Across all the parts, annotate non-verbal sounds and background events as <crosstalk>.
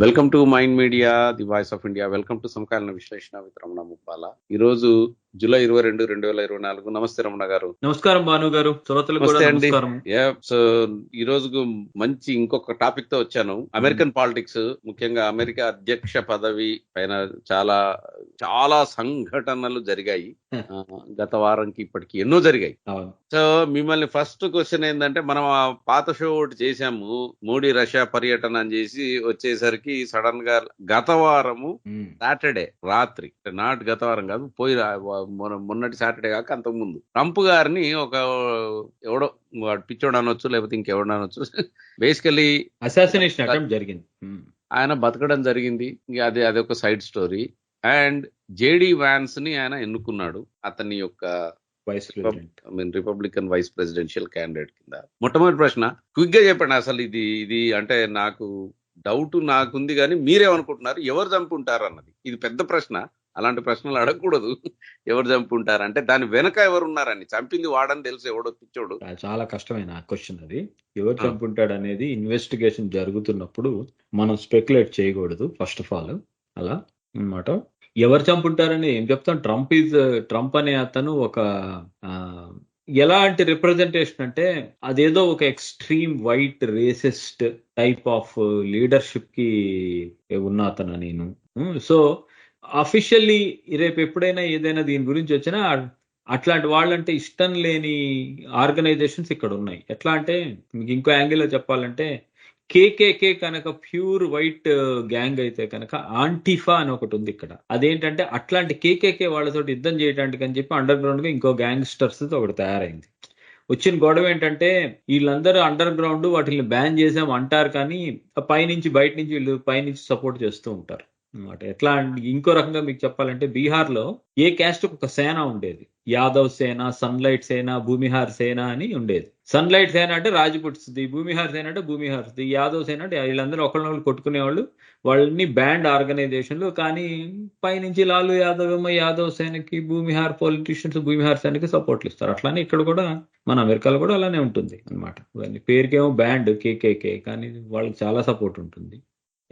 Welcome to mind media the voice of India welcome to సమకాలీన విశ్లేషణ with Ramana Muppala ఈ రోజు జూలై ఇరవై రెండు రెండు వేల ఇరవై నాలుగు. నమస్తే రమణ గారు. నమస్కారం భాను గారు. అండి. సో ఈ రోజు మంచి ఇంకొక టాపిక్తో వచ్చాను. అమెరికన్ పాలిటిక్స్ ముఖ్యంగా అమెరికా అధ్యక్ష పదవి పైన చాలా చాలా సంఘటనలు జరిగాయి. గత వారంకి ఇప్పటికి ఎన్నో జరిగాయి. సో మిమ్మల్ని ఫస్ట్ క్వశ్చన్ ఏంటంటే మనం ఆ పాత షో ఒకటి చేశాము. మోడీ రష్యా పర్యటన అని చేసి వచ్చేసరికి సడన్గా గత వారము. సాటర్డే రాత్రి. నాట్ గత వారం కాదు పోయి మొన్న- మొన్నటి సాటర్డే కాక అంతకు ముందు. ట్రంప్ గారిని ఒక ఎవడో వాడు పిచ్చోడు అనొచ్చు లేకపోతే ఇంకెవడు అనొచ్చు. బేసికలీ అసాసినేషన్ అటెంప్ట్ జరిగింది. ఆయన బతకడం జరిగింది. అది అది ఒక side story. And J D వ్యాన్స్ని ఆయన ఎన్నుకున్నాడు. అతని యొక్క vice mean Republican vice presidential candidate కింద. మొట్టమొదటి ప్రశ్న క్విక్గా చెప్పండి అసలు ఇది ఇది అంటే నాకు డౌట్ నాకుంది కానీ మీరేమనుకుంటున్నారు? ఎవరు చంపుంటారు అన్నది ఇది పెద్ద ప్రశ్న. అలాంటి ప్రశ్నలు అడగకూడదు. ఎవరు చంపుంటారు అంటే దాని వెనక ఎవరు ఉన్నారని చంపింది వాడని తెలుసు ఎవడో పిచ్చోడు. చాలా కష్టమైన క్వశ్చన్ అది. ఎవరు. చంపుంటాడు అనేది ఇన్వెస్టిగేషన్ జరుగుతున్నప్పుడు మనం స్పెక్యులేట్ చేయకూడదు ఫస్ట్ ఆఫ్ ఆల్ అలా? అన్నమాట. ఎవరు చంపుంటారని ఏం చెప్తాం? ట్రంప్ ఈజ్ ట్రంప్ అనే అతను ఒక ఎలాంటి రిప్రజెంటేషన్ అంటే అదేదో ఒక extreme white racist type of లీడర్షిప్కి ఉన్న అతను నేను. సో అఫీషియల్లీ రేపు ఎప్పుడైనా ఏదైనా దీని గురించి వచ్చినా అట్లాంటి వాళ్ళంటే ఇష్టం లేని ఆర్గనైజేషన్స్ ఇక్కడ ఉన్నాయి. ఎట్లా అంటే మీకు ఇంకో యాంగిల్లో చెప్పాలంటే కేకేకే కనుక ప్యూర్ వైట్ గ్యాంగ్ అయితే కనుక ఆంటిఫా అని ఒకటి ఉంది ఇక్కడ. అదేంటంటే అట్లాంటి కేకేకే వాళ్ళతో యుద్ధం చేయడానికి అని చెప్పి అండర్ గ్రౌండ్గా ఇంకో గ్యాంగ్స్టర్స్తో ఒకటి తయారైంది. వచ్చిన గొడవ ఏంటంటే వీళ్ళందరూ అండర్ గ్రౌండ్ వాటిని బ్యాన్ చేసాం అంటారు కానీ పైనుంచి బయట నుంచి వీళ్ళు పైనుంచి సపోర్ట్ చేస్తూ ఉంటారు. అన్నమాట. ఎట్లా అంటే ఇంకో రకంగా మీకు చెప్పాలంటే బీహార్లో ఏ క్యాస్ట్ ఒక సేన ఉండేది? యాదవ్ సేన సన్లైట్ సేన భూమిహార్ సేన అని ఉండేది. సన్లైట్ సేన అంటే రాజపుట్స్ది భూమిహార్ సేన అంటే భూమిహార్ది యాదవ్ సేన అంటే వీళ్ళందరూ ఒకళ్ళనొకళ్ళు కొట్టుకునేవాళ్ళు. వాళ్ళని బ్యాండ్ ఆర్గనైజేషన్లు కానీ పైనుంచి లాలు యాదవ్ ఏమో యాదవ్ సేనకి భూమిహార్ పొలిటీషియన్స్ భూమిహార్ సేనకి సపోర్ట్లు ఇస్తారు. అట్లానే ఇక్కడ కూడా మన అమెరికాలో కూడా అలానే ఉంటుంది అనమాట పేరుకేమో బ్యాండ్ కేకేకే కానీ వాళ్ళకి చాలా సపోర్ట్ ఉంటుంది.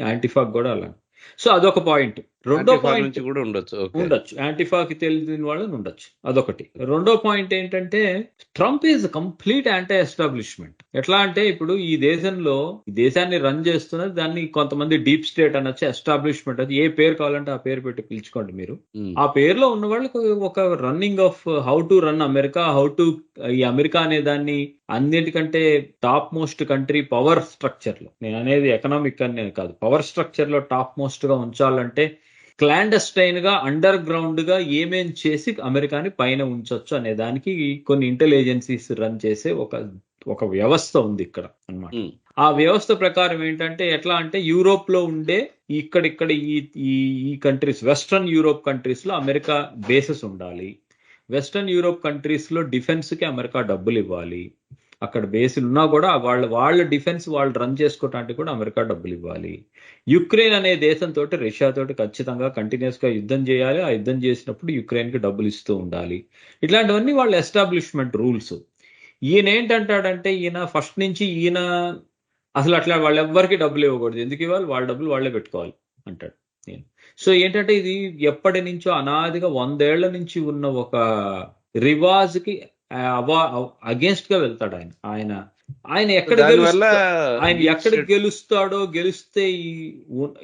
యాంటీఫాక్ కూడా అలా సో అదొక పాయింట్. రెండో పాయింట్ నుంచి కూడా ఉండొచ్చు. ఉండొచ్చు. యాంటీఫాకి తెలియని వాళ్ళని ఉండొచ్చు. అదొకటి. రెండో పాయింట్ ఏంటంటే Trump is complete anti establishment ఎట్లా అంటే ఇప్పుడు ఈ దేశంలో ఈ దేశాన్ని రన్ చేస్తున్నది దాన్ని కొంతమంది డీప్ స్టేట్ అనొచ్చు ఎస్టాబ్లిష్మెంట్ అది ఏ పేరు కావాలంటే ఆ పేరు పెట్టి పిలుచుకోండి మీరు. ఆ పేరులో ఉన్న వాళ్ళకి ఒక running of how to run America how to ఈ అమెరికా అనే దాన్ని అన్నిటికంటే టాప్ మోస్ట్ కంట్రీ పవర్ స్ట్రక్చర్లో. నేను అనేది ఎకనామిక్ అనే కాదు. పవర్ స్ట్రక్చర్లో టాప్ మోస్ట్గా ఉంచాలంటే క్లాండస్టైన్గా అండర్ గ్రౌండ్గా ఏమేం చేసి అమెరికాని పైన ఉంచొచ్చు అనే దానికి కొన్ని ఇంటెలిజెన్సీస్ రన్ చేసే ఒక ఒక వ్యవస్థ ఉంది ఇక్కడ అన్నమాట. ఉమ్. ఆ వ్యవస్థ ప్రకారం ఏంటంటే ఎట్లా అంటే యూరోప్లో ఉండే ఇక్కడిక్కడ ఈ ఈ కంట్రీస్ వెస్ట్రన్ యూరోప్ కంట్రీస్లో అమెరికా బేసెస్ ఉండాలి. వెస్ట్రన్ యూరోప్ కంట్రీస్లో డిఫెన్స్కి అమెరికా డబ్బులు ఇవ్వాలి. అక్కడ బేసులు ఉన్నా కూడా వాళ్ళ వాళ్ళ డిఫెన్స్ వాళ్ళు రన్ చేసుకోవటానికి కూడా అమెరికా డబ్బులు ఇవ్వాలి. యుక్రెయిన్ అనే దేశంతో రష్యా తోటి ఖచ్చితంగా కంటిన్యూస్గా యుద్ధం చేయాలి. ఆ యుద్ధం చేసినప్పుడు యుక్రెయిన్కి డబ్బులు ఇస్తూ ఉండాలి. ఇట్లాంటివన్నీ వాళ్ళ ఎస్టాబ్లిష్మెంట్ రూల్స్. ఈయన ఏంటంటాడంటే ఈయన ఫస్ట్ నుంచి ఈయన అసలు అట్లా వాళ్ళెవ్వరికి డబ్బులు ఇవ్వకూడదు. ఎందుకు ఇవ్వాలి? వాళ్ళ డబ్బులు వాళ్ళే పెట్టుకోవాలి అంటాడు నేను సో ఏంటంటే ఇది ఎప్పటి నుంచో అనాదిగా వందేళ్ళ నుంచి ఉన్న ఒక రివాజ్కి అగేన్స్ట్గా వెళ్తాడు ఆయన. ఆయన ఆయన ఎక్కడ ఆయన ఎక్కడ గెలుస్తాడో గెలిస్తే ఈ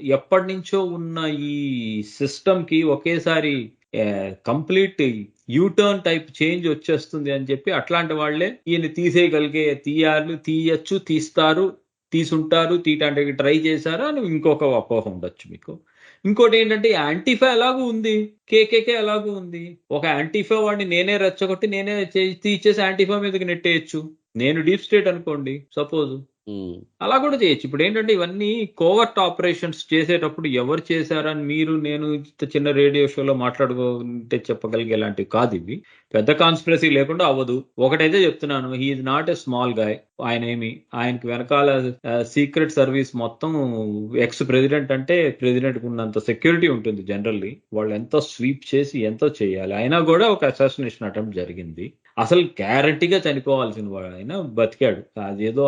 ఎప్పటి నుంచో ఉన్న ఈ సిస్టమ్కి ఒకేసారి కంప్లీట్ యూటర్న్ టైప్ చేంజ్ వచ్చేస్తుంది అని చెప్పి అట్లాంటి వాళ్ళే ఈయన తీసేయగలిగే తీయాలి తీయచ్చు తీస్తారు తీసుంటారు తీయటానికి ట్రై చేశారు అని ఇంకొక అపోహ ఉండొచ్చు మీకు. ఇంకోటి ఏంటంటే యాంటీఫా ఎలాగూ ఉంది? కేకేకే ఎలాగూ ఉంది? ఒక యాంటీఫా వాడిని నేనే రెచ్చగొట్టి నేనే తీసేసి యాంటీఫా మీదకి నెట్టేయచ్చు. నేను డీప్ స్టేట్ అనుకోండి సపోజ్ అలా కూడా చేయొచ్చు. ఇప్పుడు ఏంటంటే ఇవన్నీ కోవర్ట్ ఆపరేషన్స్ చేసేటప్పుడు ఎవరు చేశారని మీరు నేను చిన్న రేడియో షోలో మాట్లాడుకుంటే చెప్పగలిగేలాంటివి కాదు ఇవి. పెద్ద కాన్స్పిరసీ లేకుండా అవ్వదు. ఒకటైతే చెప్తున్నాను he's not a small guy. ఆయన ఏమి ఆయనకి వెనకాల సీక్రెట్ సర్వీస్ మొత్తం ఎక్స్ ప్రెసిడెంట్ అంటే ప్రెసిడెంట్ ఉన్నంత సెక్యూరిటీ ఉంటుంది జనరల్లీ. వాళ్ళు ఎంతో స్వీప్ చేసి ఎంతో చేయాలి. అయినా కూడా ఒక అసాసినేషన్ అటెంప్ట్ జరిగింది. అసలు గ్యారంటీగా చనిపోవాల్సిన వాడు ఆయన బతికాడు అదేదో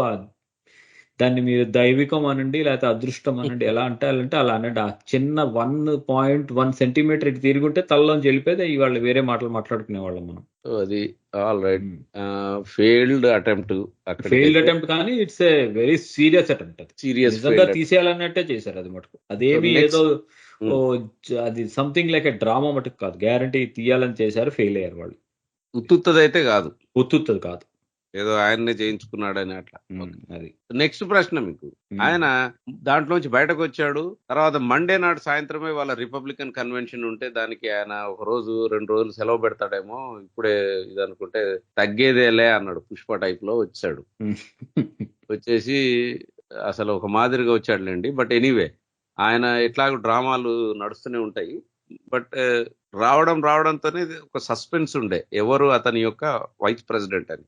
దాన్ని మీరు దైవికం అనండి లేకపోతే అదృష్టం అనండి ఎలా అంటారంటే అలా అనండి. ఆ చిన్న వన్ పాయింట్ వన్ సెంటీమీటర్ ఇటు తిరుగుంటే తలలోంచి వెళ్ళిపోతే ఇవాళ వేరే మాటలు మాట్లాడుకునే వాళ్ళం మనం. అది all right failed attempt failed attempt కానీ it's a very serious attempt serious నిజంగా తీసేయాలన్నట్టే చేశారు అది మటుకు. అదేమి ఏదో Hmm. అది సంథింగ్ లైక్ డ్రామా మటుకు కాదు. గ్యారంటీ తీయాలని చేశారు ఫెయిల్ అయ్యారు వాళ్ళు. ఉత్తుత్తదైతే కాదు. ఉత్తుత్తది కాదు. ఏదో ఆయన్నే చేయించుకున్నాడని అట్లా. అది. నెక్స్ట్ ప్రశ్న మీకు. ఆయన దాంట్లోంచి బయటకు వచ్చాడు. తర్వాత మండే నాడు సాయంత్రమే వాళ్ళ రిపబ్లికన్ కన్వెన్షన్ ఉంటే దానికి ఆయన ఒక రోజు రెండు రోజులు సెలవు పెడతాడేమో ఇప్పుడే ఇది అనుకుంటే తగ్గేదేలే అన్నాడు. పుష్ప టైప్లో వచ్చాడు. వచ్చేసి అసలు ఒక మాదిరిగా వచ్చాడులేండి. బట్ ఎనీవే ఆయన ఎట్లాగో డ్రామాలు నడుస్తూనే ఉంటాయి. బట్ రావడం రావడంతోనే ఒక సస్పెన్స్ ఉండే. ఎవరు అతని యొక్క వైస్ ప్రెసిడెంట్ అని.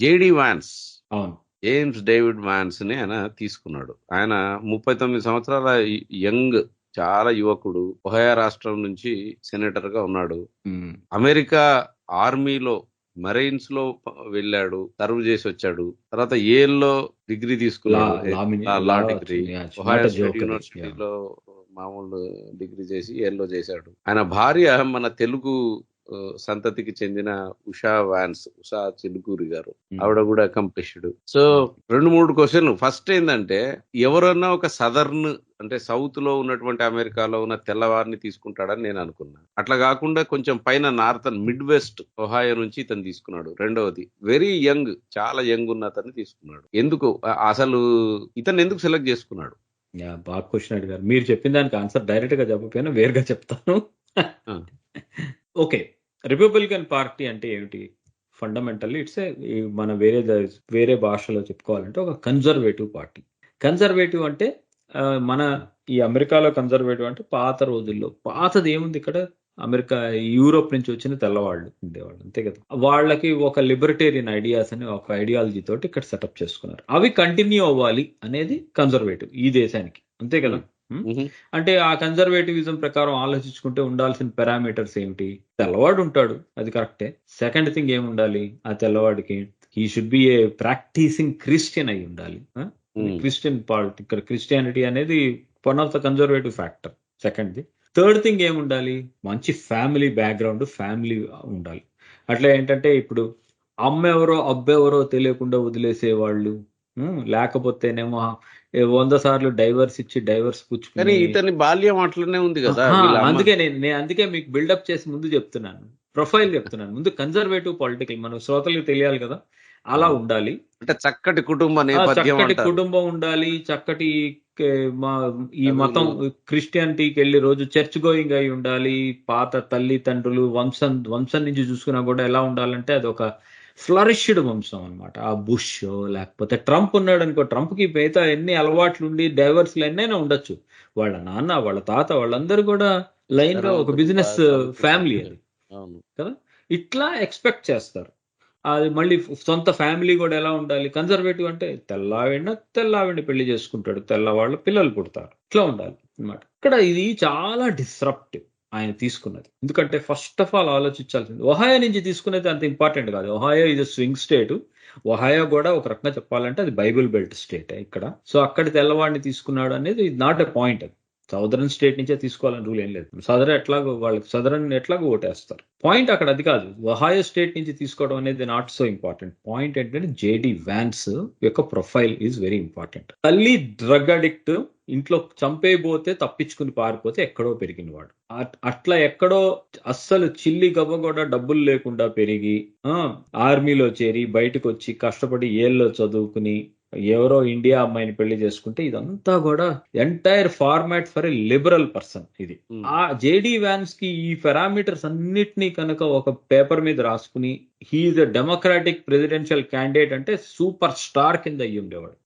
J D Vance. James David వాన్స్ని ఆయన తీసుకున్నాడు. ఆయన ముప్పై తొమ్మిది సంవత్సరాల యంగ్ చాలా యువకుడు. ఒహయా రాష్ట్రం నుంచి సెనేటర్గా ఉన్నాడు. అమెరికా ఆర్మీలో మరైన్స్లో వెళ్ళాడు. సర్వ్ చేసి వచ్చాడు. తర్వాత ఏల్లో డిగ్రీ లా తీసుకున్నాడు లా డిగ్రీ. యూనివర్సిటీలో మామూలు డిగ్రీ చేసి ఏల్లో చేశాడు. ఆయన భార్య మన తెలుగు సంతతికి చెందిన ఉషా వాన్స్ ఉషా చిలుకూరి గారు. ఆవిడ కూడా అకంప్లిష్డ్ సో రెండు మూడు క్వశ్చన్లు. ఫస్ట్ ఏంటంటే ఎవరన్నా ఒక సదర్న్ అంటే సౌత్లో ఉన్నటువంటి అమెరికాలో ఉన్న తెల్లవారిని తీసుకుంటాడని నేను అనుకున్నా. అట్లా కాకుండా కొంచెం పైన నార్థన్ మిడ్ వెస్ట్ ఒహాయో నుంచి ఇతను తీసుకున్నాడు. రెండవది వెరీ యంగ్ చాలా యంగ్ ఉన్న అతన్ని తీసుకున్నాడు. ఎందుకు? అసలు ఇతను ఎందుకు సెలెక్ట్ చేసుకున్నాడు? బాగా క్వశ్చన్ అడిగారు. మీరు చెప్పిన దానికి ఆన్సర్ డైరెక్ట్గా చెప్పకపోయినా వేరుగా చెప్తాను. ఓకే. రిపబ్లికన్ పార్టీ అంటే ఏమిటి? ఫండమెంటల్లీ ఇట్స్ ఏ మన వేరే వేరే భాషలో చెప్పుకోవాలంటే ఒక కన్జర్వేటివ్ పార్టీ కన్జర్వేటివ్ అంటే మన ఈ అమెరికాలో కన్జర్వేటివ్ అంటే పాత రోజుల్లో పాతది ఏముంది ఇక్కడ? అమెరికా యూరోప్ నుంచి వచ్చిన తెల్లవాళ్ళు ఉండేవాళ్ళు అంతే కదా. వాళ్ళకి ఒక లిబర్టేరియన్ ఐడియాస్ అని ఒక ఐడియాలజీ తోటి ఇక్కడ సెటప్ చేసుకున్నారు. అవి కంటిన్యూ అవ్వాలి అనేది కన్జర్వేటివ్ ఈ దేశానికి అంతే కదా. అంటే ఆ కన్జర్వేటివిజం ప్రకారం ఆలోచించుకుంటే ఉండాల్సిన పారామీటర్స్ ఏమిటి? తెల్లవాడు ఉంటాడు అది కరెక్టే. సెకండ్ థింగ్ ఏమి ఉండాలి ఆ తెల్లవాడికి ఈ should be a practising Christian అయి ఉండాలి. క్రిస్టియన్ పార్ట్ ఇక్కడ క్రిస్టియానిటీ అనేది one of the conservative factor second the third thing ఏమి ఉండాలి? మంచి ఫ్యామిలీ బ్యాక్గ్రౌండ్ ఫ్యామిలీ ఉండాలి. అట్లా ఏంటంటే ఇప్పుడు అమ్మ ఎవరో అబ్బెవరో తెలియకుండా వదిలేసే వాళ్ళు లేకపోతేనేమో వంద సార్లు డైవర్స్ ఇచ్చి డైవర్స్ కానీ పుచ్చుకుని ఇతని బాల్యం అట్లనే ఉంది కదా అందుకే నేను నేను అందుకే మీకు బిల్డప్ చేసి ముందు చెప్తున్నాను. ప్రొఫైల్ చెప్తున్నాను. ముందు కన్జర్వేటివ్ పొలిటికల్ మన శ్రోతలకు తెలియాలి కదా. అలా ఉండాలి. అంటే చక్కటి కుటుంబ చక్కటి కుటుంబం ఉండాలి. చక్కటి మా ఈ. మతం క్రిస్టియానిటీకి వెళ్ళి రోజు చర్చ్ గోయింగ్ అయి ఉండాలి పాత తల్లిదండ్రులు వంశం వంశం నుంచి చూసుకున్నా కూడా ఎలా ఉండాలంటే అది ఒక ఫ్లరిష్డ్ వంశం అన్నమాట. ఆ బుష్ లేకపోతే ట్రంప్ ఉన్నాడు అనుకో ట్రంప్కి మిగతా ఎన్ని అలవాట్లు ఉండి డైవర్స్లు ఎన్నైనా ఉండొచ్చు. వాళ్ళ నాన్న వాళ్ళ తాత వాళ్ళందరూ కూడా లైన్గా ఒక బిజినెస్ ఫ్యామిలీ అది అవును. ఇట్లా ఎక్స్పెక్ట్ చేస్తారు. అది మళ్ళీ సొంత ఫ్యామిలీ కూడా ఎలా ఉండాలి? కన్జర్వేటివ్ అంటే తెల్లవాడిన తెల్లవాడిని పెళ్ళి చేసుకుంటాడు. తెల్లవాళ్ళు పిల్లలు పుడతారు. ఇట్లా ఉండాలి అన్నమాట. ఇక్కడ ఇది చాలా డిస్రప్టివ్ ఆయన తీసుకున్నది. ఎందుకంటే ఫస్ట్ ఆఫ్ ఆల్ ఆలోచించాల్సింది ఒహాయో నుంచి తీసుకునేది అంత ఇంపార్టెంట్ కాదు. ఒహాయో ఇది స్వింగ్ స్టేట్ ఒహాయో కూడా ఒక రకంగా చెప్పాలంటే అది బైబిల్ బెల్ట్ స్టేట్ ఇక్కడ. సో అక్కడ తెల్లవాడిని తీసుకున్నాడు అనేది నాట్ ఎ పాయింట్ అది. సౌదరన్ స్టేట్ నుంచే తీసుకోవాలని రూల్ ఏం లేదు. సదరన్ ఎట్లాగో వాళ్ళకి సదరన్ ఎట్లాగో ఓటేస్తారు. పాయింట్ అక్కడ అది కాదు. ఒహాయో స్టేట్ నుంచి తీసుకోవడం అనేది నాట్ సో ఇంపార్టెంట్ పాయింట్ ఏంటంటే జేడి వ్యాన్స్ యొక్క ప్రొఫైల్ ఈజ్ వెరీ ఇంపార్టెంట్ తల్లి డ్రగ్ అడిక్ట్ ఇంట్లో చంపేయబోతే తప్పించుకుని పారిపోతే ఎక్కడో పెరిగినవాడు అట్- అట్లా ఎక్కడో అస్సలు చిల్లి గవ్వ కూడా డబ్బులు లేకుండా పెరిగి ఆర్మీలో చేరి బయటకు వచ్చి కష్టపడి ఏళ్ళలో చదువుకుని ఎవరో ఇండియా అమ్మాయిని పెళ్ళి చేసుకుంటే ఇదంతా కూడా entire format for a liberal person ఇది. ఆ జేడి వ్యాన్స్కి ఈ పారామీటర్స్ అన్నిటినీ కనుక ఒక పేపర్ మీద రాసుకుని he is a democratic presidential candidate అంటే సూపర్ స్టార్ కింద అయ్యి ఉండేవాడు.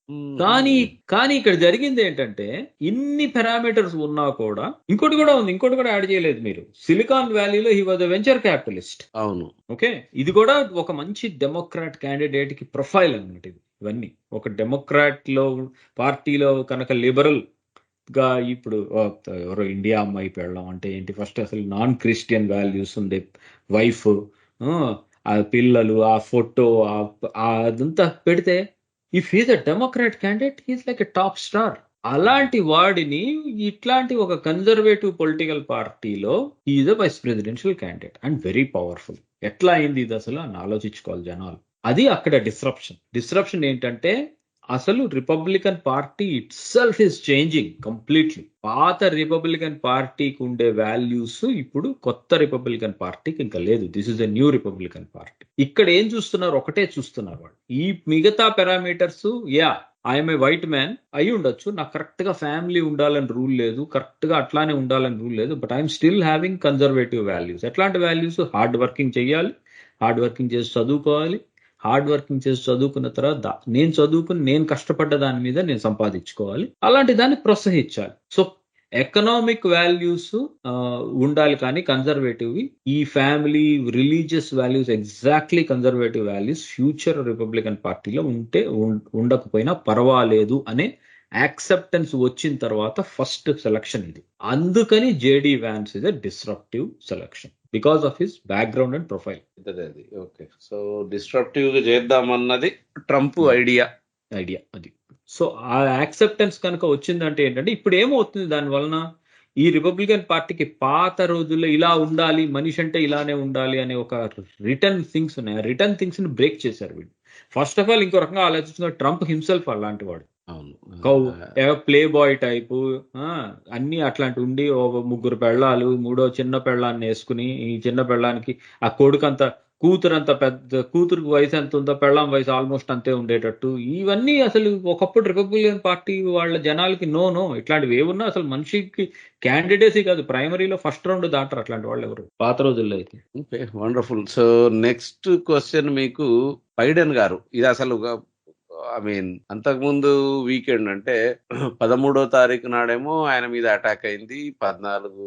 కానీ కానీ ఇక్కడ జరిగింది ఏంటంటే ఇన్ని పారామీటర్స్ ఉన్నా కూడా ఇంకోటి కూడా ఉంది ఇంకోటి కూడా యాడ్ చేయలేదు మీరు. సిలికాన్ వ్యాలీలో హీ వాజ్ వెంచర్ క్యాపిటలిస్ట్ అవును. ఓకే ఇది కూడా ఒక మంచి డెమోక్రాట్ క్యాండిడేట్కి ప్రొఫైల్ అన్నమాట ఇది. ఇవన్నీ. ఒక డెమోక్రాట్లో పార్టీలో కనుక లిబరల్గా ఇప్పుడు ఎవరో ఇండియా అమ్మాయి పెళ్ళం అంటే ఏంటి? ఫస్ట్ అసలు నాన్ క్రిస్టియన్ వాల్యూస్ ఉండే వైఫ్ ఆ పిల్లలు ఆ ఫోటో అదంతా పెడితే if is a democrat candidate is like a top star అలాంటి వాడిని ఇట్లాంటి ఒక కన్జర్వేటివ్ పొలిటికల్ పార్టీలో is a vice presidential candidate and very powerful ఎట్లా అయింది ఇది అసలు? అని ఆలోచించుకోవాలి జనాలు. అది అక్కడ డిస్రప్షన్ డిస్రప్షన్ ఏంటంటే అసలు Republican party itself is changing completely పాత రిపబ్లికన్ పార్టీకి ఉండే వాల్యూస్ ఇప్పుడు కొత్త రిపబ్లికన్ పార్టీకి ఇంకా లేదు. This is a new Republican party ఇక్కడ ఏం చూస్తున్నారు? ఒకటే చూస్తున్నారు వాళ్ళు. ఈ మిగతా parameters yeah I'm a white man అయి ఉండొచ్చు. నాకు కరెక్ట్గా ఫ్యామిలీ ఉండాలని రూల్ లేదు. కరెక్ట్గా అట్లానే ఉండాలని రూల్ లేదు. But I'm still having conservative values ఎట్లాంటి వాల్యూస్ హార్డ్ వర్కింగ్ చేయాలి. హార్డ్ వర్కింగ్ చేసి చదువుకోవాలి. హార్డ్ వర్కింగ్ చేసి చదువుకున్న తర్వాత నేను చదువుకుని నేను కష్టపడ్డ దాని మీద నేను సంపాదించుకోవాలి. అలాంటి దాన్ని ప్రోత్సహించాలి. సో ఎకనామిక్ వాల్యూస్ ఉండాలి కానీ కన్జర్వేటివ్ ఈ family religious values exactly conservative values future Republican పార్టీలో ఉంటే ఉండకపోయినా పర్వాలేదు అనే యాక్సెప్టెన్స్ వచ్చిన తర్వాత ఫస్ట్ సెలక్షన్ ఇది. అందుకని J D Vance is a disruptive selection. Because of his background and profile అదే. ఓకే. సో డిస్ట్రప్టివ్గా చేద్దామన్నది ట్రంప్ ఐడియా. ఐడియా అది. సో ఆ యాక్సెప్టెన్స్ కనుక వచ్చిందంటే ఏంటంటే ఇప్పుడు ఏమవుతుంది దాని వలన? ఈ రిపబ్లికన్ పార్టీకి పాత రోజుల్లో ఇలా ఉండాలి మనిషి అంటే ఇలానే ఉండాలి అనే ఒక రిటర్న్ థింగ్స్ ఉన్నాయి. ఆ రిటర్న్ థింగ్స్ని బ్రేక్ చేశారు వీళ్ళు. ఫస్ట్ ఆఫ్ ఆల్ ఇంకో రకంగా ఆలోచించిన ట్రంప్ హిమ్సెల్ఫ్ అలాంటి వాడు. అవును. ప్లే బాయ్ టైపు అన్ని అట్లాంటి ఉండి ఒక ముగ్గురు పెళ్ళాలు మూడో చిన్న పెళ్ళాన్ని వేసుకుని ఈ చిన్న పెళ్ళానికి ఆ కొడుకంత కూతురు అంత పెద్ద కూతురుకు వయసు ఎంత ఉందో పెళ్ళాం వయసు ఆల్మోస్ట్ అంతే ఉండేటట్టు. ఇవన్నీ అసలు ఒకప్పుడు రిపబ్లికన్ పార్టీ వాళ్ళ జనాలకి నో నో. ఇట్లాంటివి ఏమున్నా అసలు మనిషికి క్యాండిడేసీ కాదు. ప్రైమరీలో ఫస్ట్ రౌండ్ దాటారు అట్లాంటి వాళ్ళు ఎవరు. పాత రోజుల్లో అయితే. Okay wonderful. So next question మీకు బైడెన్ గారు. ఇది అసలు ఐ మీన్ అంతకుముందు వీకెండ్ అంటే పదమూడో తారీఖు నాడేమో ఆయన మీద అటాక్ అయింది. పద్నాలుగు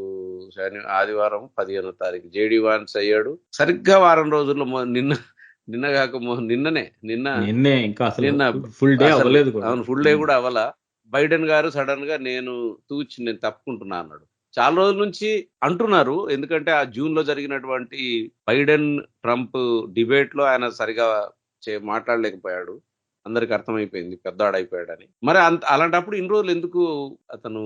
శని ఆదివారం పదిహేనో తారీఖు జేడి వాన్స్ అయ్యాడు. సరిగ్గా వారం రోజుల్లో నిన్న నిన్న కాక నిన్ననే నిన్న నిన్నే ఇంకా నిన్న ఫుల్ డే అవ్వలేదు అవును ఫుల్ డే కూడా అవ్వాల? బైడెన్ గారు సడన్గా నేను తూచి నేను తప్పుకుంటున్నా అన్నాడు. చాలా రోజుల నుంచి అంటున్నారు. ఎందుకంటే ఆ జూన్లో జరిగినటువంటి బైడెన్ ట్రంప్ డిబేట్లో ఆయన సరిగా మాట్లాడలేకపోయాడు. అందరికి అర్థమైపోయింది పెద్దవాడైపోయాడని. మరి అంత అలాంటప్పుడు ఇన్ని రోజులు ఎందుకు అతను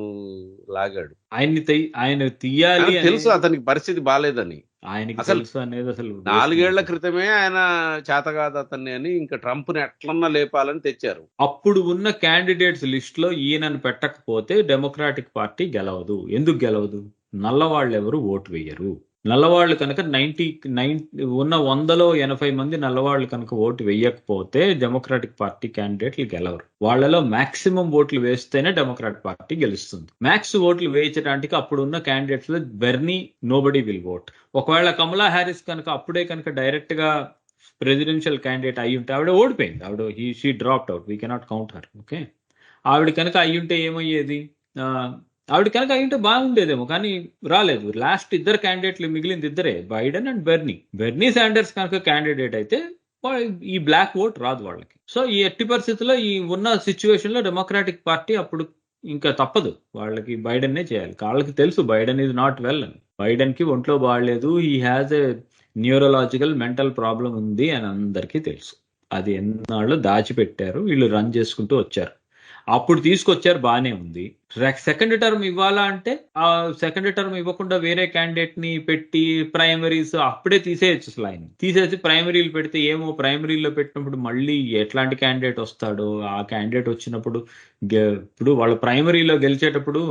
లాగాడు? ఆయన్ని ఆయన తీయాలి తెలుసు అతనికి పరిస్థితి బాగాలేదని ఆయనకి తెలుసు అనేది అసలు నాలుగేళ్ళ క్రితమే ఆయన చేతగాదు అతన్ని అని ఇంకా ట్రంప్ని ఎట్లన్నా లేపాలని తెచ్చారు. అప్పుడు ఉన్న క్యాండిడేట్స్ లిస్ట్లో ఈయనను పెట్టకపోతే డెమోక్రాటిక్ పార్టీ గెలవదు. ఎందుకు గెలవదు? నల్లవాళ్ళు ఎవరు ఓటు వేయరు. నల్లవాళ్ళు కనుక నైంటీ నైన్ ఉన్న వందలో ఎనభై మంది నల్లవాళ్ళు కనుక ఓటు వేయకపోతే డెమోక్రాటిక్ పార్టీ క్యాండిడేట్లు గెలవరు. వాళ్ళలో మాక్సిమం ఓట్లు వేస్తేనే డెమోక్రాటిక్ పార్టీ గెలుస్తుంది. మ్యాక్స్ ఓట్లు వేయించడానికి అప్పుడు ఉన్న క్యాండిడేట్స్లో బెర్నీ నోబడి విల్ ఓట్ ఒకవేళ కమలా హ్యారిస్ కనుక అప్పుడే కనుక డైరెక్ట్గా ప్రెసిడెన్షియల్ క్యాండిడేట్ అయి ఉంటే ఆవిడ ఓడిపోయింది. ఆవిడ he she dropped out we cannot count her okay ఆవిడ కనుక అయ్యుంటే ఏమయ్యేది? ఆవిడ కనుక అయి బాగుండేదేమో కానీ రాలేదు. లాస్ట్ ఇద్దరు క్యాండిడేట్లు మిగిలింది ఇద్దరే Biden and Bernie Bernie Sanders కనుక క్యాండిడేట్ అయితే ఈ బ్లాక్ ఓట్ రాదు వాళ్ళకి. సో ఈ ఎట్టి పరిస్థితుల్లో ఈ ఉన్న సిచ్యువేషన్లో డెమోక్రాటిక్ పార్టీ అప్పుడు ఇంకా తప్పదు. వాళ్ళకి బైడెన్నే చేయాలి. వాళ్ళకి తెలుసు బైడెన్ ఈజ్ నాట్ వెల్ అని. బైడెన్కి ఒంట్లో బాగాలేదు. He has a neurological mental problem ఉంది అని అందరికీ తెలుసు. అది ఎన్నాళ్ళు దాచిపెట్టారు. వీళ్ళు రన్ చేసుకుంటూ వచ్చారు. అప్పుడు తీసుకొచ్చారు బాగానే ఉంది. సెకండ్ టర్మ్ ఇవ్వాలా అంటే ఆ సెకండ్ టర్మ్ ఇవ్వకుండా వేరే క్యాండిడేట్ని పెట్టి ప్రైమరీస్ అప్పుడే తీసేయచ్చు అసలు ఆయన తీసేసి ప్రైమరీలు పెడితే ఏమో ప్రైమరీలో పెట్టినప్పుడు మళ్ళీ ఎట్లాంటి క్యాండిడేట్ వస్తాడో ఆ క్యాండిడేట్ వచ్చినప్పుడు గె- ఇప్పుడు వాళ్ళు ప్రైమరీలో గెలిచేటప్పుడు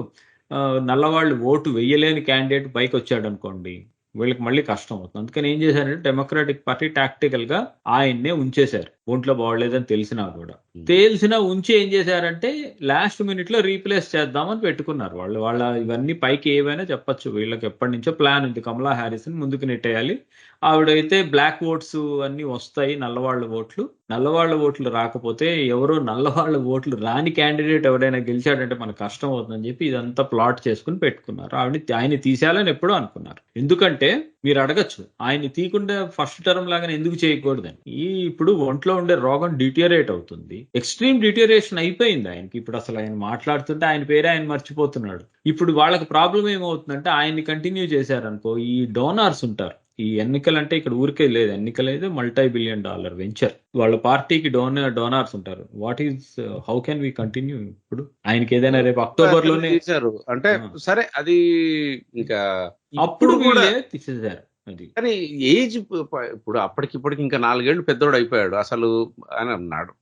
నల్లవాళ్ళు ఓటు వెయ్యలేని క్యాండిడేట్ పైకి వచ్చాడు అనుకోండి వీళ్ళకి మళ్ళీ కష్టం అవుతుంది. అందుకని ఏం చేశారంటే డెమోక్రాటిక్ పార్టీ టాక్టికల్గా ఆయన్నే ఉంచేశారు. ఒంట్లో బాగలేదని తెలిసినా కూడా. తేల్చిన ఉంచి ఏం చేశారంటే లాస్ట్ మినిట్లో రీప్లేస్ చేద్దామని పెట్టుకున్నారు వాళ్ళు. వాళ్ళ ఇవన్నీ పైకి ఏవైనా చెప్పొచ్చు. వీళ్ళకి ఎప్పటి నుంచో ప్లాన్ ఉంది. కమలా హ్యారిస్ ముందుకు నెట్టేయాలి. ఆవిడైతే బ్లాక్ ఓట్స్ అన్ని వస్తాయి నల్లవాళ్ళ ఓట్లు. నల్లవాళ్ళ ఓట్లు రాకపోతే ఎవరో నల్లవాళ్ళ ఓట్లు రాని క్యాండిడేట్ ఎవరైనా గెలిచాడంటే మనకు కష్టం అవుతుందని చెప్పి ఇదంతా ప్లాట్ చేసుకుని పెట్టుకున్నారు. ఆవిడ ఆయన తీసేయాలని ఎప్పుడో అనుకున్నారు. ఎందుకంటే మీరు అడగచ్చు ఆయన తీయకుండా ఫస్ట్ టర్మ్ లాగానే ఎందుకు చేయకూడదని. ఈ ఇప్పుడు ఒంట్లో ఉండే రోగం డిటియరేట్ అవుతుంది. ఎక్స్ట్రీమ్ డిటియరేషన్ అయిపోయింది ఆయనకి. ఇప్పుడు అసలు ఆయన మాట్లాడుతుంటే ఆయన పేరే ఆయన మర్చిపోతున్నాడు. ఇప్పుడు వాళ్ళకి ప్రాబ్లం ఏమవుతుందంటే ఆయన్ని కంటిన్యూ చేశారనుకో ఈ డోనార్స్ ఉంటారు. ఈ ఎన్నికలు అంటే ఇక్కడ ఊరికే లేదు. ఎన్నికలు అయితే మల్టీ బిలియన్ డాలర్ వెంచర్ వాళ్ళ పార్టీకి డోనర్ డోనార్స్ ఉంటారు. What is how can we continue ఇప్పుడు? ఆయనకి ఏదైనా రేపు అక్టోబర్లోనే తీశారు. అంటే. సరే అది ఇంకా అప్పుడు కూడా తీసేశారు. అది. కానీ ఏజ్ ఇప్పుడు అప్పటికి ఇప్పటికి ఇంకా నాలుగేళ్ళు పెద్దోడు అయిపోయాడు. అసలు ఆయన అన్నాడు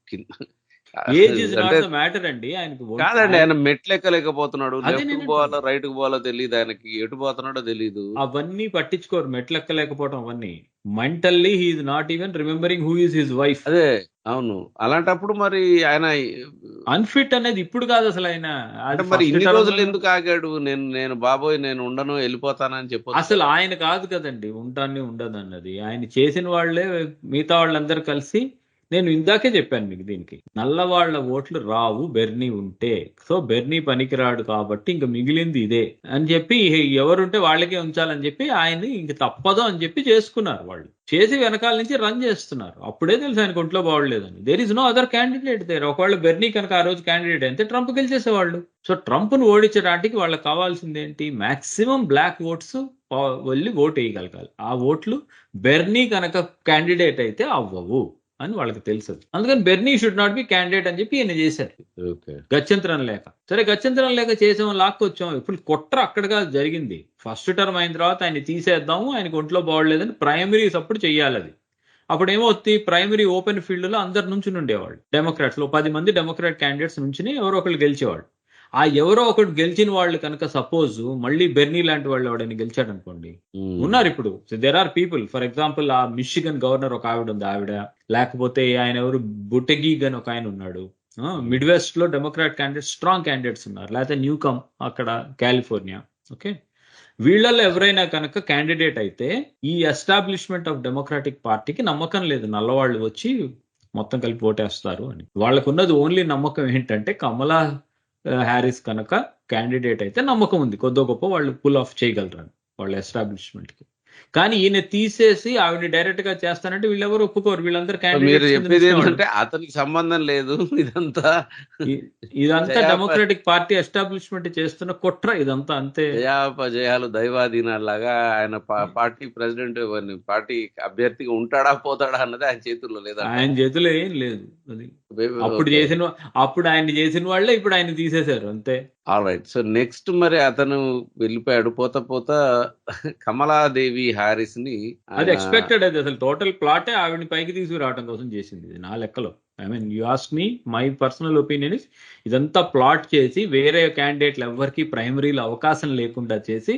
మ్యాటర్ అండి. ఆయనకి కాదండి ఆయన మెట్లెక్కలేకపోతున్నాడు. లెఫ్ట్ పోవాలో రైట్ పోవాలో తెలియదు ఆయనకి. ఎటు పోతున్నాడో తెలియదు అవన్నీ పట్టించుకోరు. మెట్లెక్కలేకపోవడం అవన్నీ. Mentally he's not even remembering who is his wife అదే అవును. అలాంటప్పుడు మరి ఆయన అన్ఫిట్ అనేది ఇప్పుడు కాదు అసలు ఆయన. మరి ఇన్ని రోజులు ఎందుకు ఆగాడు? నేను నేను బాబోయ్ నేను ఉండను వెళ్ళిపోతానని చెప్పొచ్చు అసలు ఆయన కాదు కదండి. ఉంటాన్ని ఉండదు అన్నది. ఆయన చేసిన వాళ్ళే మిగతా వాళ్ళందరూ కలిసి నేను ఇందాకే చెప్పాను మీకు దీనికి. నల్ల వాళ్ళ ఓట్లు రావు బెర్నీ ఉంటే. సో బెర్నీ పనికిరాడు కాబట్టి ఇంక మిగిలింది ఇదే అని చెప్పి ఎవరుంటే వాళ్ళకే ఉంచాలని చెప్పి ఆయన్ని ఇంక తప్పదు అని చెప్పి చేసుకున్నారు వాళ్ళు. చేసి వెనకాల నుంచి రన్ చేస్తున్నారు. అప్పుడే తెలుసు ఆయనకు ఒంట్లో బాగోలేదని. There is no other candidate there ఒకవేళ బెర్నీ కనుక ఆ రోజు క్యాండిడేట్ అయితే ట్రంప్ గెలిచేసేవాళ్ళు. సో ట్రంప్ను ఓడించడానికి వాళ్ళకి కావాల్సింది ఏంటి మాక్సిమం బ్లాక్ ఓట్స్ వెళ్ళి ఓట్ వేయగలగాలి. ఆ ఓట్లు బెర్నీ కనుక క్యాండిడేట్ అయితే అవ్వవు. అని వాళ్ళకి తెలుసు అందుకని Bernie should not be candidate అని చెప్పి ఈయన చేశారు. ఓకే. గత్యంతరం లేక సరే గత్యంతరం లేక చేసాం లాక్కొచ్చాం. ఇప్పుడు కుట్ర అక్కడగా జరిగింది. ఫస్ట్ టర్మ్ అయిన తర్వాత ఆయన తీసేద్దాము ఆయనకు ఒంట్లో బాగోలేదని ప్రైమరీస్ అప్పుడు చెయ్యాలి అది అప్పుడు ఏమవుతుంది ప్రైమరీ ఓపెన్ ఫీల్డ్లో అందరు నుంచి ఉండేవాళ్ళు డెమోక్రాట్స్లో పది మంది డెమోక్రాట్ క్యాండిడేట్స్ నుంచి ఎవరో ఒకళ్ళు గెలిచేవాళ్ళు. ఆ ఎవరో ఒకటి గెలిచిన వాళ్ళు కనుక సపోజ్ మళ్ళీ బెర్నీ లాంటి వాళ్ళు ఎవడైనా గెలిచాడు అనుకోండి ఉన్నారు ఇప్పుడు. There are people for example ఆ మిషిగన్ గవర్నర్ ఒక ఆవిడ ఉంది ఆవిడ. లేకపోతే ఆయన ఎవరు? బుటెగీగ్ గన్ ఒక ఆయన ఉన్నాడు. మిడ్ వెస్ట్లో డెమోక్రాట్ క్యాండిడేట్ స్ట్రాంగ్ క్యాండిడేట్స్ ఉన్నారు. లేకపోతే న్యూ కమ్ అక్కడ కాలిఫోర్నియా ఓకే వీళ్ళల్లో ఎవరైనా కనుక క్యాండిడేట్ అయితే ఈ ఎస్టాబ్లిష్మెంట్ ఆఫ్ డెమోక్రాటిక్ పార్టీకి నమ్మకం లేదు. నల్లవాళ్ళు వచ్చి మొత్తం కలిపి ఓటేస్తారు అని. వాళ్ళకున్నది ఓన్లీ నమ్మకం ఏంటంటే కమలా హ్యారిస్ కనుక క్యాండిడేట్ అయితే నమ్మకం ఉంది. కొద్దో గొప్ప వాళ్ళు పుల్ ఆఫ్ చేయగలరు వాళ్ళ ఎస్టాబ్లిష్మెంట్కి. కానీ ఈయన తీసేసి ఆవిడ డైరెక్ట్గా చేస్తానంటే వీళ్ళెవరు ఒప్పుకోరు. వీళ్ళందరూ మీరు చెప్పేది అతనికి సంబంధం లేదు ఇదంతా ఇదంతా డెమోక్రాటిక్ పార్టీ ఎస్టాబ్లిష్మెంట్ చేస్తున్న కుట్ర. ఇదంతా అంతే. జయాపజయాలు దైవాధీనాలాగా ఆయన పా- పార్టీ ప్రెసిడెంట్ పార్టీ అభ్యర్థిగా ఉంటాడా పోతాడా అన్నది ఆయన చేతుల్లో లేదా? ఆయన చేతిలో ఏం లేదు. అది అప్పుడు చేసిన అప్పుడు ఆయన చేసిన వాళ్ళే ఇప్పుడు ఆయన తీసేశారు అంతే. ఆల్ రైట్ సో నెక్స్ట్ మరి అతను వెళ్ళిపోయాడు. పోతా పోతా కమలాదేవి హారిస్ని అది ఎక్స్పెక్టెడ్ అది. అసలు టోటల్ ప్లాటే ఆవిడని పైకి తీసుకురావడం కోసం చేసింది ఇది నా లెక్కలో. I mean you ask me my personal opinion is ఇదంతా ప్లాట్ చేసి వేరే క్యాండిడేట్లు ఎవరికి ప్రైమరీలో అవకాశం లేకుండా చేసి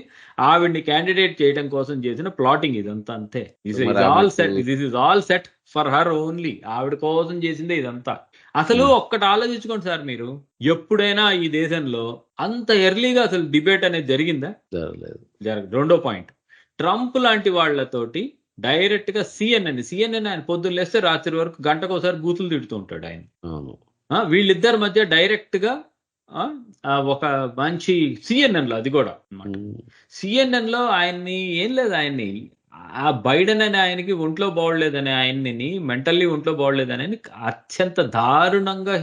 ఆవిడ్ని క్యాండిడేట్ చేయడం కోసం చేసిన ప్లాటింగ్ ఇదంతా అంతే. This is all set this is all set for her only ఆవిడ కోసం చేసిందే ఇదంతా. అసలు ఒక్కటి ఆలోచించుకోండి సార్ మీరు. ఎప్పుడైనా ఈ దేశంలో అంత ఎర్లీగా అసలు డిబేట్ అనేది జరిగిందా? జరగలేదు. జరగదు రెండో పాయింట్ ట్రంప్ లాంటి వాళ్ళతోటి డైరెక్ట్గా సిఎన్ఎన్ సిఎన్ఎన్ ఆయన పొద్దున్న లేస్తే రాత్రి వరకు గంటకు ఒకసారి బూతులు తిడుతూ ఉంటాడు ఆయన. వీళ్ళిద్దరి మధ్య డైరెక్ట్గా ఒక మంచి సిఎన్ఎన్లో అది కూడా. సిఎన్ఎన్లో ఆయన్ని ఏం లేదు ఆయన్ని ఆ బైడెన్ అనే ఆయనకి ఒంట్లో బాగోలేదని ఆయన్ని మెంటల్లీ ఒంట్లో బాగోలేదని అత్యంత దారుణంగా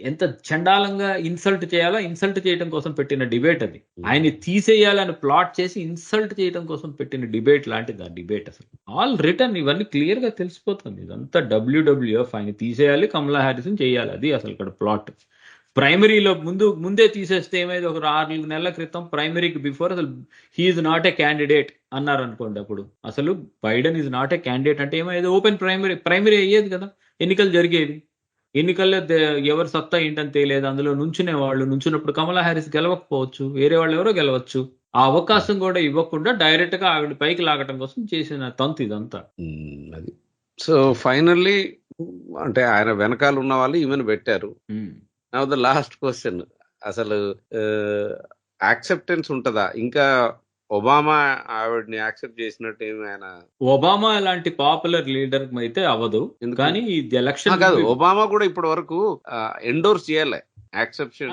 ఎంత చండాలంగా ఇన్సల్ట్ చేయాలా ఇన్సల్ట్ చేయడం కోసం పెట్టిన డిబేట్ అది. ఆయన్ని తీసేయాలని ప్లాట్ చేసి ఇన్సల్ట్ చేయడం కోసం పెట్టిన డిబేట్ లాంటిది ఆ డిబేట్ అసలు. ఆల్ రిటర్న్ ఇవన్నీ క్లియర్గా తెలిసిపోతుంది. ఇదంతా డబ్ల్యూడబ్ల్యూఎఫ్. ఆయన తీసేయాలి కమలా హ్యారిసన్ చేయాలి. అది అసలు ఇక్కడ ప్లాట్. ప్రైమరీలో ముందు ముందే తీసేస్తే ఏమైంది? ఒక ఆరు నెలల క్రితం ప్రైమరీకి బిఫోర్ అసలు హీఈస్ నాట్ ఏ క్యాండిడేట్ అన్నారు అనుకోండి అప్పుడు. అసలు Biden is not a candidate అంటే ఏమైంది? ఓపెన్ ప్రైమరీ ప్రైమరీ అయ్యేది కదా. ఎన్నికలు జరిగేవి. ఎన్నికల్లో ఎవరు సత్తా ఏంటని తెలియదు. అందులో నుంచునే వాళ్ళు నుంచున్నప్పుడు కమలా హ్యారిస్ గెలవకపోవచ్చు. వేరే వాళ్ళు ఎవరో గెలవచ్చు. ఆ అవకాశం కూడా ఇవ్వకుండా డైరెక్ట్గా ఆవిడ పైకి లాగటం కోసం చేసిన తంతు ఇదంతా. అది. సో ఫైనల్లీ అంటే ఆయన వెనకాల ఉన్న వాళ్ళు ఈమెను పెట్టారు. నవ్ ద లాస్ట్ క్వశ్చన్ అసలు యాక్సెప్టెన్స్ ఉంటుందా? ఇంకా ఒబామా ఆవిడని యాక్సెప్ట్ చేసినట్టు ఏమి ఆయన ఒబామా లాంటి పాపులర్ లీడర్ అయితే అవ్వదు? కానీ ఇది ఎలక్షన్ కాదు. ఒబామా కూడా ఇప్పటి వరకు ఎండోర్స్ చేయాలి. యాక్సెప్షన్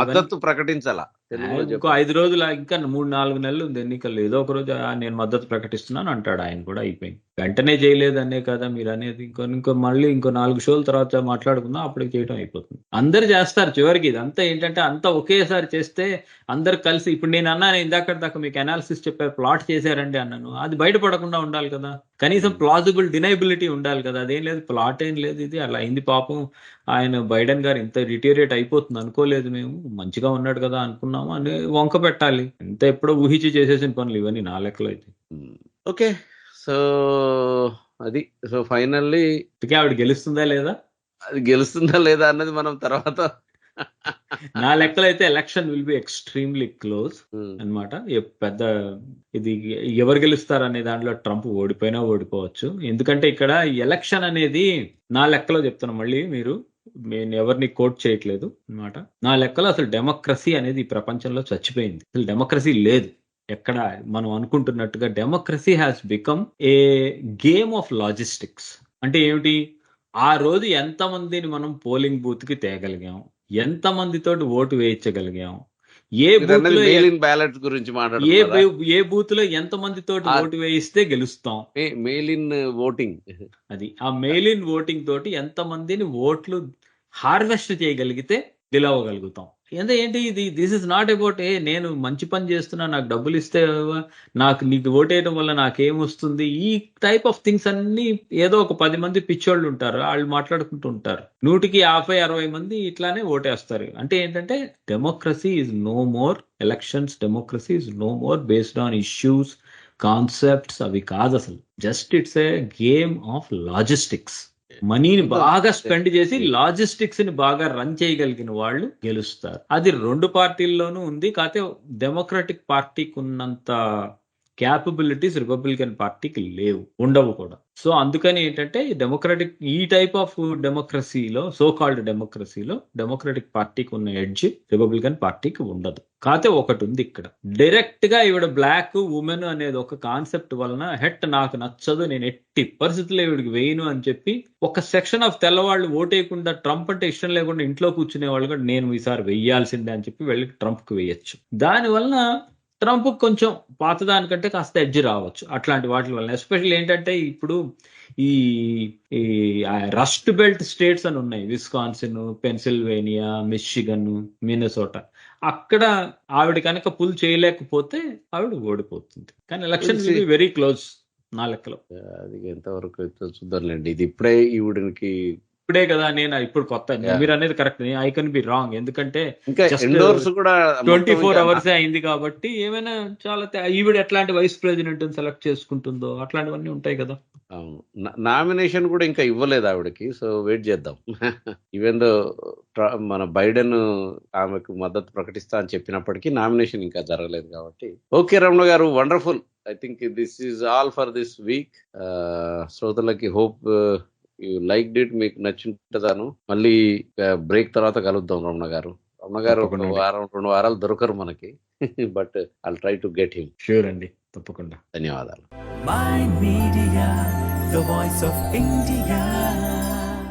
మద్దతు ప్రకటించాలా? ఇంకో. ఐదు రోజులు ఇంకా మూడు నాలుగు నెలలు ఉంది ఎన్నికలు ఏదో ఒక రోజు "ఆ, నేను మద్దతు ప్రకటిస్తున్నాను అంటాడు. ఆయన కూడా అయిపోయింది. వెంటనే చేయలేదనే కదా మీరు అనేది. ఇంకో ఇంకో మళ్ళీ ఇంకో నాలుగు షోల తర్వాత మాట్లాడుకుందాం. అప్పటికి చేయడం అయిపోతుంది. అందరు చేస్తారు చివరికి ఇదంతా ఏంటంటే అంతా ఒకేసారి చేస్తే అందరు కలిసి ఇప్పుడు నేను అన్నాను ఇందాక దాకా మీకు అనాలిసిస్ చెప్పారు ప్లాట్ చేశారండి అన్నాను. అది బయటపడకుండా ఉండాలి కదా. కనీసం ప్లాజిబుల్ డినైబిలిటీ ఉండాలి కదా. అదేం లేదు ప్లాట్ ఏం లేదు ఇది. అలా అయింది పాపం. ఆయన బైడెన్ గారు ఇంత రిటేరియట్ అయిపోతుంది అనుకోలేదు మేము. మంచిగా ఉన్నాడు కదా అనుకున్నాము అని వంక పెట్టాలి. ఇంత ఎప్పుడో ఊహించి చేసేసిన పనులు ఇవన్నీ నా లెక్కలో అయితే. ఓకే సో అది. సో ఫైనల్లీ ఆవిడ గెలుస్తుందా లేదా? అది గెలుస్తుందా లేదా అన్నది మనం తర్వాత <laughs> నా లెక్కలో అయితే election will be extremely close అన్నమాట. ఎ- పెద్ద ఇది ఎవరు గెలుస్తారు అనే దాంట్లో ట్రంప్ ఓడిపోయినా ఓడిపోవచ్చు. ఎందుకంటే ఇక్కడ ఎలక్షన్ అనేది నా లెక్కలో చెప్తున్నా మళ్ళీ మీరు. నేను ఎవరిని కోట్ చేయట్లేదు అన్నమాట. నా లెక్కలో అసలు డెమోక్రసీ అనేది ప్రపంచంలో చచ్చిపోయింది. అసలు డెమోక్రసీ లేదు. ఎక్కడ మనం అనుకుంటున్నట్టుగా democracy has become a game of logistics అంటే ఏమిటి? ఆ రోజు ఎంతమందిని మనం పోలింగ్ బూత్కి తేగలిగాం? ఎంతమందితోటి ఓటు వేయించగలిగాం? ఏ బ్యాలెట్ గురించి బూ- ఏ బూత్లో ఎంత మందితోటి ఆ- ఓటు వేయిస్తే గెలుస్తాం? మెయిల్ ఇన్ ఓటింగ్ అది. ఆ మెయిల్ ఇన్ ఓటింగ్ తోటి ఎంత మందిని ఓట్లు హార్వెస్ట్ చేయగలిగితే గెలవగలుగుతాం. ఎంత ఏంటి ఇది? This is not about a నేను మంచి పని చేస్తున్నా నాకు డబ్బులు ఇస్తే నాకు నీకు ఓటేయడం వల్ల నాకేమొస్తుంది ఈ టైప్ ఆఫ్ థింగ్స్ అన్ని ఏదో ఒక పది మంది పిచ్చోళ్ళు ఉంటారు వాళ్ళు మాట్లాడుకుంటూ ఉంటారు. నూటికి యాభై అరవై మంది ఇట్లానే ఓటేస్తారు. అంటే ఏంటంటే democracy is no more elections democracy is no more based on issues concepts అవి కాదు అసలు. Just it's a game of logistics మనీని బాగా స్పెండ్ చేసి లాజిస్టిక్స్ని బాగా రన్ చేయగలిగిన వాళ్ళు గెలుస్తారు. అది రెండు పార్టీల్లోనూ ఉంది. కాకపోతే డెమోక్రటిక్ పార్టీకి ఉన్నంత క్యాపబిలిటీస్ రిపబ్లికన్ పార్టీకి లేవు ఉండవు కూడా. సో అందుకని ఏంటంటే డెమోక్రటిక్ ఈ టైప్ ఆఫ్ డెమోక్రసీలో సో కాల్డ్ డెమోక్రసీలో డెమోక్రటిక్ పార్టీకి ఉన్న ఎడ్జ్ రిపబ్లికన్ పార్టీకి ఉండదు. కాకపోతే ఒకటి ఉంది ఇక్కడ. డైరెక్ట్గా ఈవిడ బ్లాక్ ఉమెన్ అనేది ఒక కాన్సెప్ట్ వలన హెట్ నాకు నచ్చదు నేను ఎట్టి పరిస్థితుల్లో ఈవిడికి వేయను అని చెప్పి ఒక సెక్షన్ ఆఫ్ తెల్లవాళ్ళు ఓటేయకుండా ట్రంప్ అంటే ఇష్టం లేకుండా ఇంట్లో కూర్చునే వాళ్ళు కూడా నేను ఈసారి వెయ్యాల్సిందే అని చెప్పి వెళ్ళి ట్రంప్కు వేయచ్చు. దాని వలన ట్రంప్ కొంచెం పాతదానికంటే కాస్త ఎడ్జ్ రావచ్చు అట్లాంటి వాటి వల్ల ఎస్పెషల్ ఏంటంటే ఇప్పుడు ఈ ఈ రస్ట్ బెల్ట్ స్టేట్స్ అని ఉన్నాయి. విస్కాన్సిన్ పెన్సిల్వేనియా మిషిగన్ మినసోటా అక్కడ ఆవిడ కనుక పుల్ చేయలేకపోతే ఆవిడ ఓడిపోతుంది. కానీ ఎలక్షన్ వెరీ క్లోజ్ నా లెక్కలో. అది ఎంతవరకు చూద్దాంలేండి. ఇది ఇప్పుడే ఈవిడకి ఇప్పుడే కదా నేను ఇప్పుడు కొత్త. మీరు అనేది correct I can be wrong ఎందుకంటే ట్వంటీ ఫోర్ అవర్స్ అయింది కాబట్టి ఏమైనా చాలా ఈవిడ ఎట్లాంటి వైస్ ప్రెసిడెంట్ సెలెక్ట్ చేసుకుంటుందో అట్లాంటివన్నీ ఉంటాయి కదా. నామినేషన్ కూడా ఇంకా ఇవ్వలేదు ఆవిడకి సో వెయిట్ చేద్దాం. <laughs> ఈవెన్ దో మన బైడెన్ ఆమెకు మద్దతు ప్రకటిస్తా అని చెప్పినప్పటికీ నామినేషన్ ఇంకా జరగలేదు కాబట్టి. ఓకే రమణ గారు wonderful I think this is all for this week శ్రోతలకి హోప్ లైక్ డిట్ మీకు నచ్చుంటుందాను. మళ్ళీ బ్రేక్ తర్వాత కలుద్దాం రమణ గారు. రమణ గారు ఒక. వారం రెండు వారాలు దొరకరు మనకి. <laughs> But I try to get him sure అండి. తప్పకుండా. ధన్యవాదాలు.